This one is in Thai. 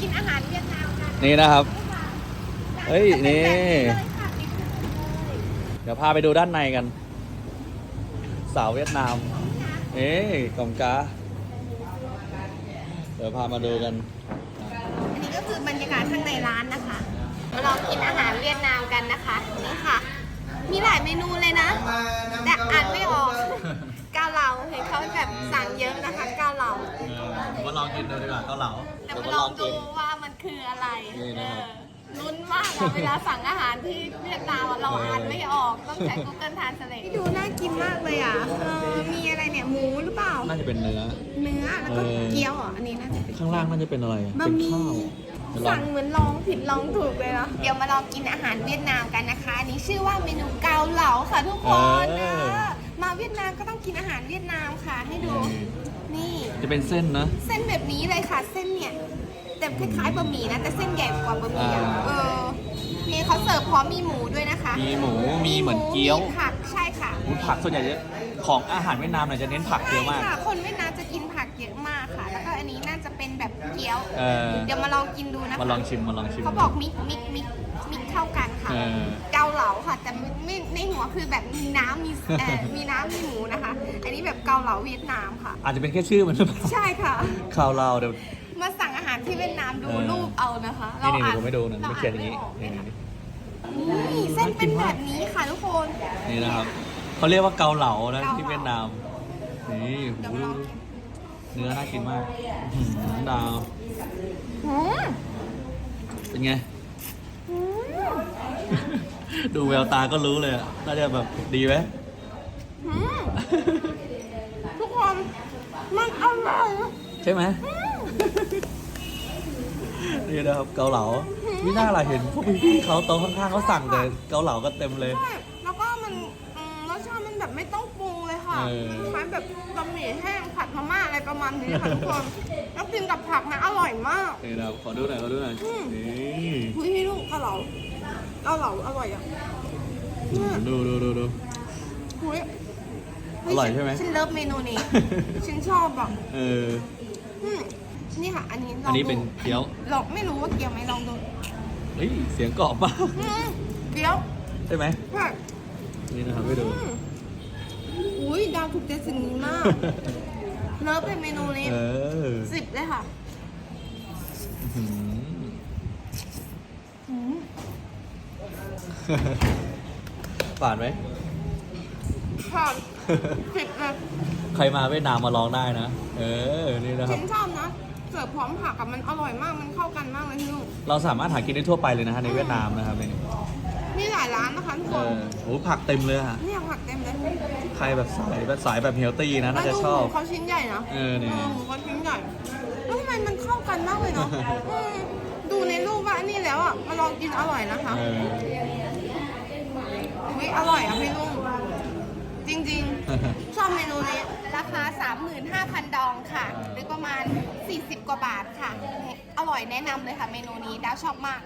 กินอาหารเวียดนามกันนี่นะครับ เฮ้ยจะเป็นแบบนี่เลยค่ะติดเลยเดี๋ยวพาไปดูด้านในกัน สาวเวียดนาม เอ้ยกล่องกาเดี๋ยวพามาดูกัน อันนี้ก็คือบรรยากาศข้างในร้านนะคะ มาลองกินอาหารเวียดนามกันนะคะ นี่ค่ะ มีหลายเมนูเลยนะ แต่อ่านไม่ออก เกาเหลาเห็นเขาแบบสั่งเยอะนะคะ เกาเหลามาล องกินดูดีกว่าเกาเหลา แต่มาลองดูว่ามันคืออะไรนี่เอนะครับอลุ้นมากอะเวลาสั่งอาหารที่เวียดนามอะเราอ่านไม่ออกต้องใช้ Google Translate ดูน่ากินมากเลยอะเออมีอะไรเนี่ยหมูหรือเปล่า น่าจะเป็นเนื้อ เนื้อแล้วก็เออ เกี๊ยวอะอันนี้น่าจะเป็น ข้างล่างน่าจะเป็นอะไรบะเป็นหมี่ ข้าวเดี๋ยวลอสั่งงเหมือนลองผิดลองถูกเลยนะเดี๋ยวมาลองกินอาหารเวียดนามกันนะคะ อันนี้ชื่อว่าเมนูเกาเหลาค่ะทุกคนเออมาเวียดนามก็ต้องกินอาหารเวียดนามค่ะให้ดูนี่ จะเป็นเส้นนะเส้นแบบนี้เลยค่ะ เส้นเนี่ยแต่คล้ายๆบะหมี่นะแต่เส้นใหญ่กว่าบะหมี่อะอ่า เออนี่เขาเสิร์ฟพร้อมมีหมูด้วยนะคะมีหมูมีเหมือนเกี๊ยวมีผักใช่ค่ะ หมูผักส่วนใหญ่จะของอาหารเวียดนามเนี่ยจะเน้นผักเยอะมาก ใช่ค่ะคนเวียดนาม เป็นแบบเกี๊ยว เออ เดี๋ยวมาลองกินดูนะคะมาลองชิมมาลองชิม เขาบอกมิกมิกมิกมิกเข้ากันค่ะ เออ เกาเหลาค่ะ แต่ไม่ไม่ในหัวคือแบบมีน้ำมีเอ่อมีน้ำมีหมูนะคะ อันนี้แบบเกาเหลาเวียดนามค่ะ อาจจะเป็นแค่ชื่อมันหรือเปล่าใช่ค่ะข้าวเราเดี๋ยว มาสั่งอาหารที่เวียดนามดูเออ รูปเอานะคะนี่นี่อ่าผมไม่ดูนะรไม่เขียนอย่างนี้กนี่ไม่ออกนี่นี่เส้นเป็นแบบนี้ค่ะทุกคน นี่นะครับเขาเรียกว่าเกาเหลานะเกาเหลาที่เวียดนามนี่เดี๋ยวโหมาลองกิน เนื้อน่ากินมากอื้อหือดาว อืมเป็นไง อืมดูแววตาก็รู้เลยอะน่าจะแบบดีไหม อืมทุกคนมันอร่อยใช่ไหม นี่นะครับเกาเหลาไม่น่าล่ะเห็นพวกพี่ๆเขาโต๊ะข้างๆเขาสั่งแต่เกาเหลาก็เต็มเลยใช่แล้วก็มันอืมรสชาติมันแบบไม่ต้องปรุงเลย ค่ะเออมันคล้ายแบบบะหมี่แห้งผัดพม่าอะไรประมาณนี้ค่ะทุกคนแล้วกินกับผักนะอร่อยมากนี่นะครับขอดูหน่อยขอดูหน่อยอืมนี่คุยให้ลูกเกาเหลาเกาเหลาอร่อยอะเนี่ยดูดูดูดูคุยอร่อยใช่ไหมฉันเลิฟเมนูนี้ฉันชอบอะเอออืมนี่ค่ะ อันนี้ลองอันนี้เป็นดูเกี๊ยวลองไม่รู้ว่าเกี๊ยวไหมลองดูเฮ้ยเสียงกรอบมากอืมเกี๊ยวใช่ไหมใช่นี่นะครับให้ดูอืมอุ้ยดาว ถูกใจสิ่งนี้มาก เลิฟเป็นเมนูนี้เออสิบเลยค่ะอื้อหืออืมผ่านไหมผ่านสิบเลยใครมาเวียดนามมาลองได้นะ เออ นี่นะคฉัรับนชอบนะเสิร์ฟพร้อมผักกับมันอร่อยมากมันเข้ากันมากเลยพี่ลูกเราสามารถหากินได้ทั่วไปเลยนะฮะในเวียดนามนะครับนี่ มีหลายร้านนะคะทุกเอคนอโอ้ผักเต็มเลยอะเนี่ยผักเต็มเลยใครแบบสายแบบสายแบบเฮลตี้นะน่าจะชอบ แล้วดูหมูเขาชิ้นใหญ่นะเออนี่หมูเขาชิ้นใหญ่แล้วทำไมมันเข้ากันมากเลยเนาะ อืมดูในรูปว่านี่แล้วอะมาลองกินอร่อยนะคะ เออวิอร่อยอะพี่ลุงจริงๆ ชอบเมนูนี้ ราคา 35,000 ดองค่ะ หรือประมาณ 40 กว่าบาทค่ะ อร่อยแนะนำเลยค่ะเมนูนี้ดาวชอบมาก